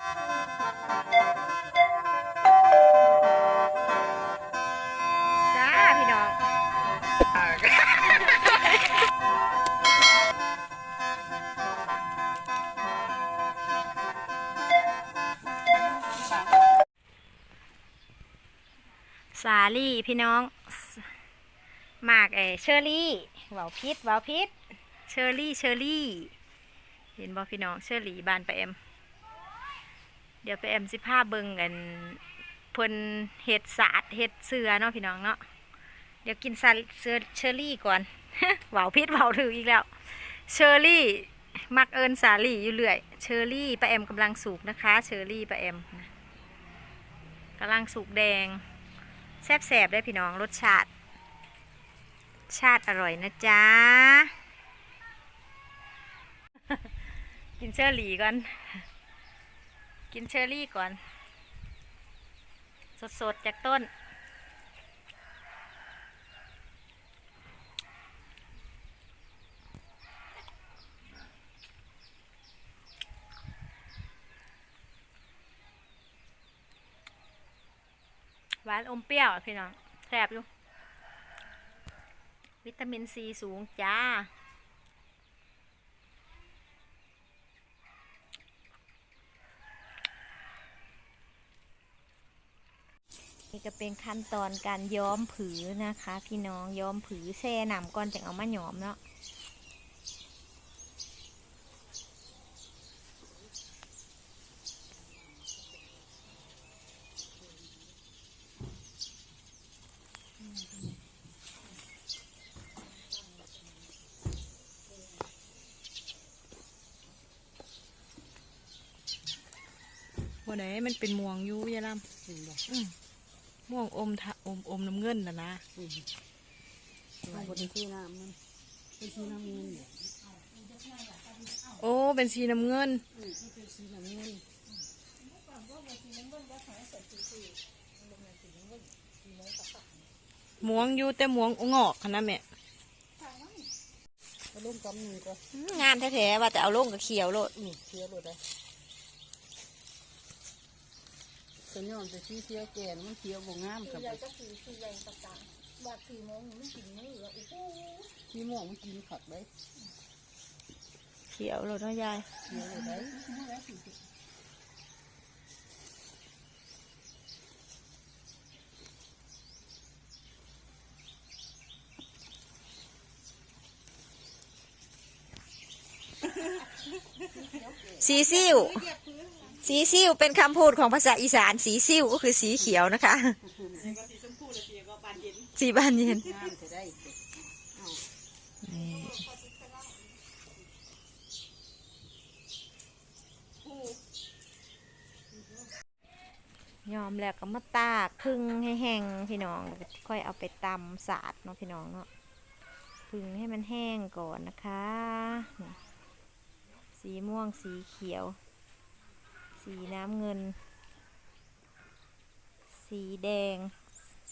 จ้าพี่น้อง สาลี่พี่น้องหมากเอเชอรี่เวาพิษเวาพิษเชอรี่เชอรี่ เห็นบ่พี่น้องเชอรี่บานไปเอ็ม ดี๋ยวไปเอ็มสิผ้าเบิงกันเพิ่นเห็ดสาดเห็ดเสือเนาะพี่น้องเนาะเดี๋ยวกินซาเสือเชอรี่ก่อนเวาพิษเวาถืออีกแล้ว เชอรี่ มักเอิญสาลี่อยู่เรื่อย เชอรี่ปลาแอมกำลังสุกนะคะ เชอรี่ปลาแอมกำลังสุกแดง แซ่บๆได้พี่น้องรสชาติ ชาติอร่อยนะจ๊ะ กินเชอรี่ก่อน กินเชอร์รี่ก่อน สดๆ จากต้น หวานอมเปรี้ยวพี่น้องแซ่บอยู่ วิตามินซีสูงจ้า นี่ก็เป็นขั้นตอนการย้อมผือนะคะ พี่น้องย้อมผือแช่น้ำก่อนจะเอามาย้อมเนาะวันไหนมันเป็นม่วงอยู่ยายลำอื มบ่อืมม่วงอมทะอมอมน้ำเงินนะนะอืมเอาบนที่น้ำมันเป็นสีน้ำเงินเนี่ยโอ้ เป็นสีน้ำเงินอืมเป็นสีน้ำเงินม่วงอยู่แต่ม่วงงอกขนาดแม่เอาลูกกำหนึ่งก็อืมงามแท้ๆว่าแต่เอาลงกับเขียวโลดอืมเคี้ยวเลย ได้ส่วนย้อนจะชี้เคี้ยวแก่นมันเคี้ยวบ่งามกับขี้ม่วงมันกินผักได้เขียวโลดเนาะยายเคี้ยวเลยได้สีซิ่ว สีซิ่วเป็นคำพูดของภาษาอีสานสีซิ่วก็คือสีเขียวนะคะ สีบานเย็นยอมแล้วก็มาตากพึ่งให้แห้งพี่น้องค่อยเอาไปตำสาดเนาะพี่น้องเนาะพึ่งให้มันแห้งก่อนนะคะ สีม่วงสีเขียว สีน้ำเงิน สีแดง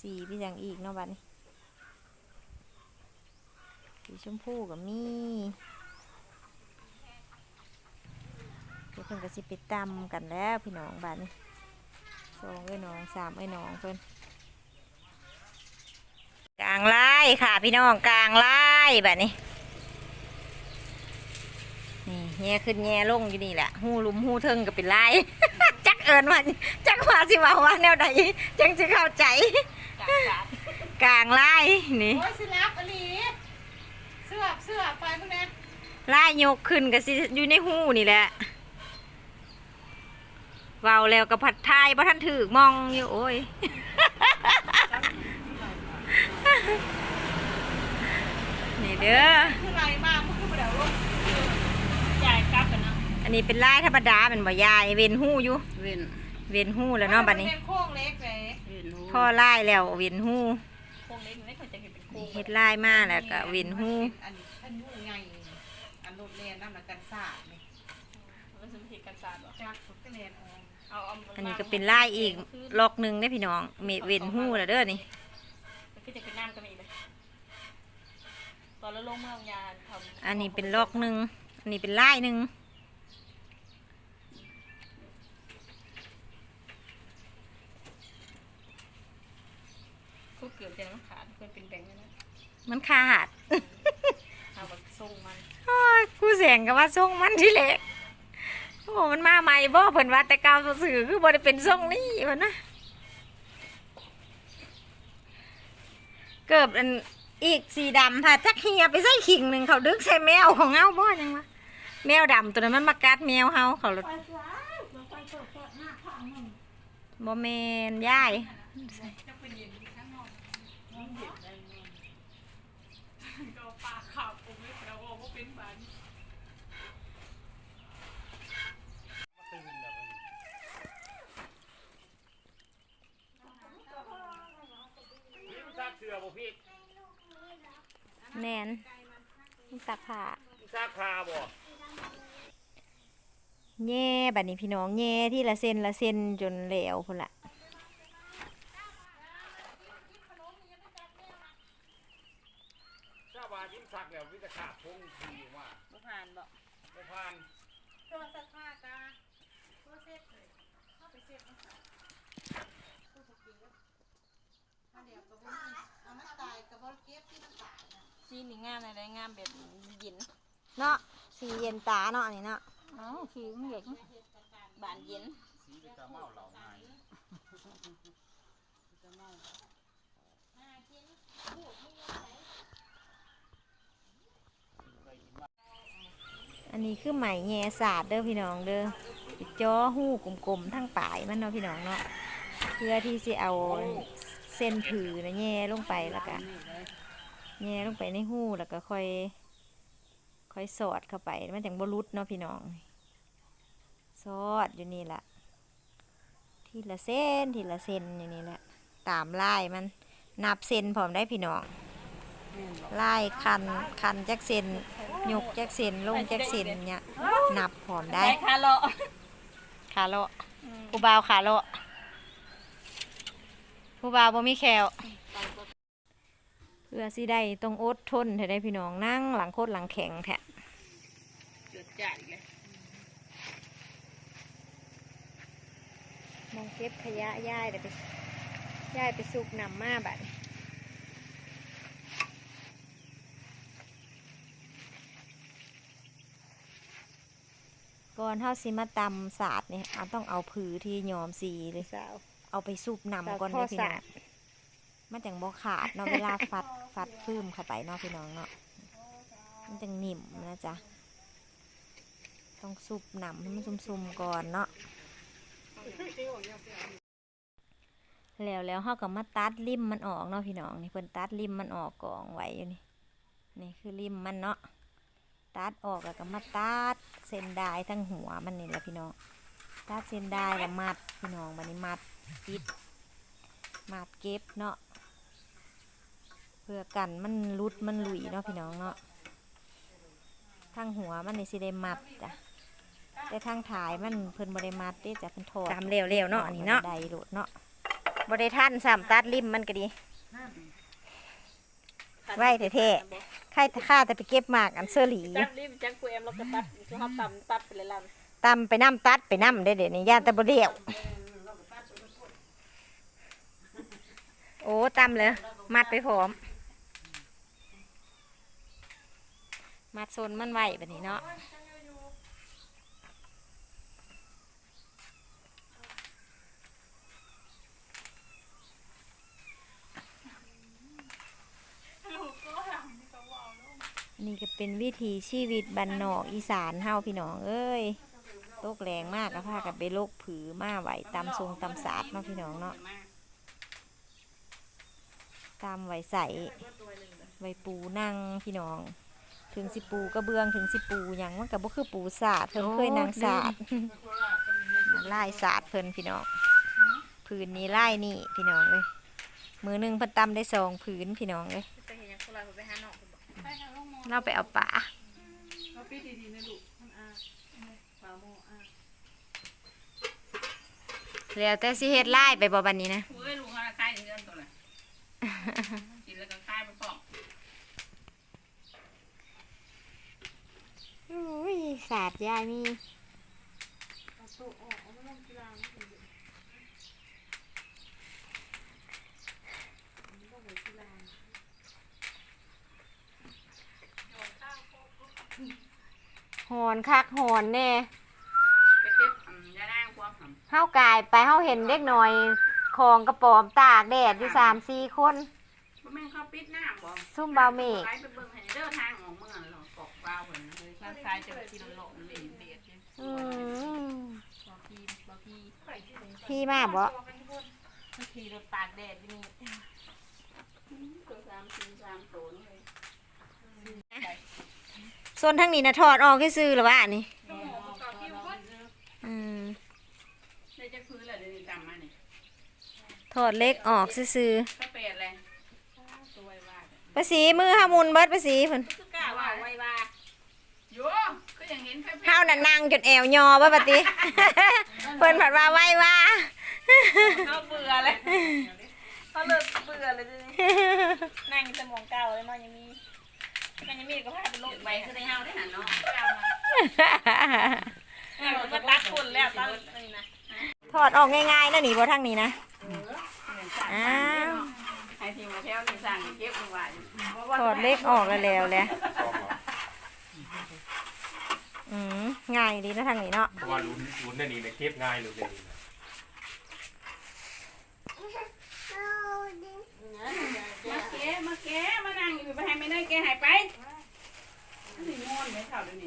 สีพี่อย่างอีกเนาะบัดนี้ สีชมพูกับมีเดี๋ยวเพิ่นก็สิไปตำกันแล้วพี่น้องบัดนี้สองไอ้น้องสามไอ้น้องเพิ่นกลางไล่ค่ะพี่น้องกลางไล่แบบนี้นี่ แง่ขึ้นแง่ลงอยู่นี่แหละหูหลุมหูเทิงก็เป็นไล่จักเอิญมันจักว่าสิว่าว่าแนวใดจังจะเข้าใจ กลางไล่นี่โอ้ยสิรับอลีเสื้อเสื้อไปพวกนี้ไล่ยกขึ้นก็สิอยู่ในหูนี่แหละเว้าแล้วกับผัดไทยเพราะท่านถือมองอยู่โอ้ยนี่เด้อคือไรมากมันคือเดี๋ยว ลูกจ่ายกลับกันนะอันนี้เป็นลายธรรมดาเป็นบ่ยายเวนหูอยู่เว้นเวนหูแล้วเนาะบัดนี้ เป็นโค้งเล็กเลยเว้นหูพ่อไล่แล้วเวนหูโค้งเล็กไม่เคยจะเห็นเป็นโค้งเฮ็ดลายมาแล้วก็เวนหูอันนี้อันนู้นไงอันรถแลนน้ำละกันศาสตร์นี่มันจะมีเหตุการณ์ศาสตร์เหรอจากฟุตแลนออนเอาเอาอันนี้ก็เป็นลายอีกล็อกหนึ่งได้อพี่น้องเมเวนหูแล้วเด้อนี่มันก็จะเป็นน้ำก็มีไปตอนเราลงเมืองยาทำอันนี้เป็นล็อกหนึ่ง นี่เป็นลายหนึ่งก็เกือบจะมันขาดเพื่อนเป็นแบงค์แล้นะมันขาดเอาแบบทรงมันโอ้เสียงกับว่าทรงมันที่เละโอ้มันมาใหม่บ่เพื่นว่าแต่ก่าสื่อคือบ่ได้เป็นทรงนี่วะนะเกือบอันอีกสีดำถ้าจักเฮียไปใส่ขิงหนึ่งเขาดึกใส่แมวของเงาบ่ยังวะ แมวดำตัวนั้นมันมากัดแมวเฮาเขาเลยไปซ้ายเราไปเปิดเปิดหน้าทางนึงบ่แมนยายจะเป็นเย็นอยู่ข้างนอกมันเย็นได้แน่ก็ปลาขาวผมไม่แล้วว่าเป็นบานซักเสือบ่พี่แม่นมันตักผ้าซักคาบ่ แง่บัดนี้พี่น้องแง่ที่ละเส้นละเส้นจนเหลวคนละชาวบ้านยิ้มสักแล้ววิจาร์พงทีว่าบ่ผ่านบ่บ่ผ่านตัวสักผ้าตาตัวเซ็ตเข้าไปเซ็ตันสักตัวผูกกินแล้ถ้าเดี๋ยวกระบอกเอามาตายกระบอกเก็บที่มันตายนะซีนี่งามอะไรงามแบบหยินเนาะสีเย็นตาเนาะนี่เนาะ เอ้าสีมันเย็นบานเย็นสีวิตาเมาเหล่าไงอันนี้คือไหมแย่ศาสตร์เด้อพี่น้องเด้อไปจ้อหู้กลมๆทั้งปลายมันเนาะพี่น้องเนาะเพื่อที่จะเอาเส้นผือนะแย่ลงไปแล้วก็แย่ลงไปในหู้แล้วก็ค่อย ค่อยสอดเข้าไปมันจังบรุษเนาะพี่น้อง สอดอยู่นี่แหละทีละเส้นทีละเส้นอย่างนี้แหละตามลายมันนับเส้นพร้อมได้พี่น้องลายคันคันจักเส้นยกจักเส้นลงจักเส้นเนี่ยนับพร้อมได้ได้คาโลขาเลาะผู้บ่าวขาเลาะผู้บ่าวบ่มีแขวเพื่อสิได้ต้องอดทนให้ได้พี่น้องนั่งหลังโคตรหลังแข็งแท้ จุดจ่ายเลย มองเก็บ ขยะย่ายเดี๋ยวไปย่ายไปสุกนำมาบัดนี้ก่อนเฮาสิมาตำสาดเนี่ยเอาต้องเอาผือที่ยอมสีเลยสาวเอาไปสูบนำก่อนสาวข้อเลยพี่น้อสางดมันจังบ่ขาดเนาะเวลาฟัดฟัดฟืมเข้าไปเนาะพี่น้องเนาะมันจังนิ่มนะจ๊ะ ต้องสูบนำให้มันซุ่มๆก่อนเนาะ แล้วแล้วเฮาก็มาตัดริมมันออกเนาะพี่น้องนี่เพิ่นตัดริมมันออกกองไว้อยู่นี่นี่คือริมมันเนาะตัดออกแล้วก็มาตัดเส้นได้ทั้งหัวมันนี่แหละพี่น้องตัดเส้นได้แล้วมัดพี่น้องบัดนี้มัดปิดมาดเก็บเนาะเพื่อกันมันรุดมันหลุยเนาะพี่น้องเนาะทางหัวมันนี่สิได้มัดจ้ะ แต่ทางถ่ายมันเพิ่นบ่ได้มัดเด้จ้ะเพิ่นถอดตามเร็วๆเนาะอันนี้เนาะได้โลดเนาะบ่ได้ทันสามตัดริมมันก็ดีไว้แท้ๆใครค่าแต่ไปเก็บหมากอันเสื้อหลีจับรีบจักกูเอ็มแล้วก็ตัดคือเขาตำตัดไปเลยล่ะตำไปน้ำตัดไปน้ำได้เดี๋ยวนี้ย่านแต่บ่เดียวโอ้ตำเลยมัดไปพร้อมมัดโซนมันไหวแบบนี้เนาะ นี่ก็เป็นวิถีชีวิตบันนอกอีสานเฮาพี่น้องเอ้ยโรคแรงมากก็พากันไปโรคผือมาไหวตามทรงตามศาสตร์เนาะพี่น้องเนาะตามไหวใสไหวปูนั่งพี่น้อง ถึงสิปูกระเบื้องถึงสิปูหยังมันก็บ่คือปูศาสตร์เพิ่นเคยนางศาสตร์ไล่ศาสตร์เพิ่นพี่น้องผืนนี้ไล่นี่พี่น้องเลยมือหนึ่งเพิ่นตำได้สองผืนพี่น้องเลย เห็นยังคนเราไปหาน้องคุณบอกเราไปเอาป่าเราพี่ดีๆนะลูกมันอาปลาโมอาแล้วแต่สิเฮ็ดไล่ไปบ่บัดนี้นะเฮ้ยลุงเขาคล้ายเรื่องตัวไหนกินแล้วก็คล้ายไปปอกอุ้ยศาสตร์ยายมีอ นคักหอนแน่ไปเจ็บอืมยานางความหำเฮากายไปเฮาเห็นเด็กหน่อยของกระป๋อมตากแดดอยู่สามสี่คน บ่แม่นเขาปิดน้ำบ่ซุ่มเบาเมฆ ไปไปเบิ่งให้เด้อทางออกเมืองหรอกอกวาวเพิ่นนะเลยทางซ้ายจะกินหลงเล่นเบียดอยู่อืมบ่พี่บ่พี่พี่มาบ่ขี่รถตากแดดอยู่นี่ตัวสามสี่สามตัวนี่เลย ส่วนทั้งนี้นะถอดออกให้ซื้อหรือว่าอันนี้ต้องหมอประกอบคิวคนอืมได้จักพื้นแล้วเดี๋ยวนี้จำมานี่ถอดเล็กออกซื้อถ้าเป็ดเลยตัวไว้ว่าๆภาษีมือห้ามุนเบิดภาษีเพิ่นคือกล้าว่าไว้ว่าโยก็ยังเห็นแค่เฮาน่ะนั่งจนแอวยอบ่ปฏิเพิ่นผัดว่าไว้ว่าเขาเบื่อเลยเขาเลิกเบื่อเลยทีนี้นั่งสมองเก่าเลยมันยังมีมัน ยังมีก็พาไปลงไปคือในเฮาได้หันเนาะมันตัดคนแล้วตัดนี่นะถอดออกง่ายๆนะนี่บ่ทางนี้นะอ้าวไอ้ทีมาเที่ยวนี่สั่งเก็บไว้ถอดเล็กออกแล้วแล้วแหละอืมง่ายดีนะทางนี้เนาะเพราะว่าลุ้นลุ้นในนี้เนี่ยเก็บง่ายเลยเดี๋ยวนี้นะ มาเก๋มาเก๋มานั่งอยู่ไปให้ไม่ได้แกหายไปนี่ง อนไม่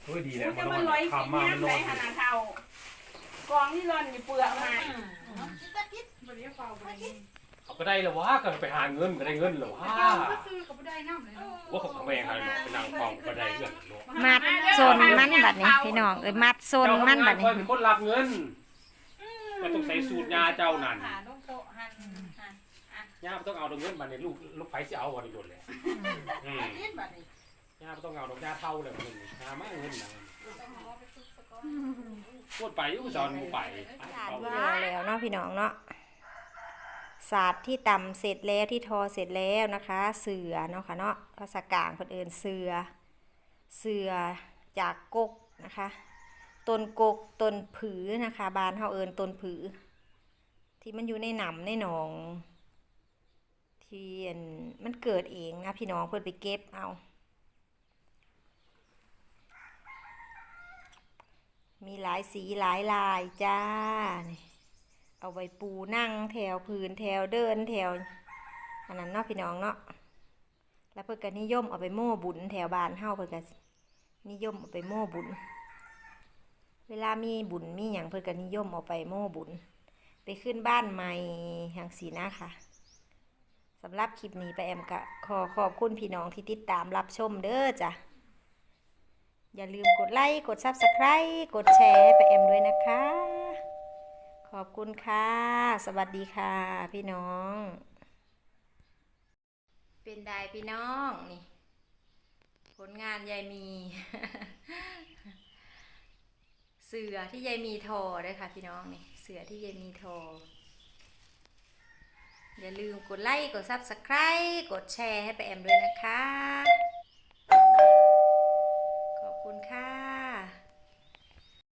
เท่าเดี๋ยวนี้เฮ้ยดีมันะนมัจะนมาร้ลออยยขับมาน้ำมันไหลร้อยขนาดเท่ากองที่ร่อนอยู่เปลือกมาเขาก็ได้แล้ววะก็ไปหาเงินก็ได้เงินแล้ววะว่าเขาทำไปยังไงเนาะเป็นนางฟองก็ได้เงินเนาะมัดโซนมันบัดนี้พี่น้องเอ้ยมัดโซนมันบัดเจ้าทำงาคอนี้ยเป็นคนรับเงินก็ต้องใส่สูตรยาเจ้านั่นขาต้องโตหันหันย่าไม่ต้องเอาดอกเงินมาในลูกลูกไผ่จะเอาวันนี้โดนเลยอืมเฮ็ดบัดนี้ ย่าไม่ต้องเอาดอกยาเท่าเลยมันหามาเงินนะพูดไปอยุสอนหมูไปเอาแล้วแล้วเนาะพี่น้องเนาะศาสตร์ที่ตำเสร็จแล้วที่ทอเสร็จแล้วนะคะ เสือเนาะค่ะเนาะภาษากลางคนเอินเสือ เสือจากกกนะคะต้นกกต้นผือนะคะ บานเฮาเอินต้นผือ ที่มันอยู่ในหนำในหนอง ที่อันมันเกิดเองนะพี่น้องเพิ่นไปเก็บเอา มีหลายสีหลายลายจ้า เอาไว้ปูนั่งแถวพื้นแถวเดินแถว อันนั้นเนาะพี่น้องเนาะ แล้วเพิ่อนก็นิยมเอาไปโม่บุญแถวบ้านเฮาเพิ่อนก็นิยมเอาไปโม่บุญ เวลามีบุญมีหยังเพิ่อนก็นิยมเอาไปโม่บุญ ไปขึ้นบ้านใหม่ทางสีนะค่ะสำหรับคลิปนี้ไปแอมก็ขอขอบคุณพี่น้องที่ติดตามรับชมเด้อจ้ะ อย่าลืมกดไลค์ กด Subscribe กดแชร์ให้ไปแอมด้วยนะคะ ขอบคุณค่ะ สวัสดีค่ะ พี่น้อง เป็นไดพี่น้องนี่ ผลงานยายมี เสือที่ยายมีทอด้วยค่ะ พี่น้องนี่ เสือที่ยายมีทอ อย่าลืมกดไลค์ กด Subscribe กดแชร์ให้ไปแอมด้วยนะคะ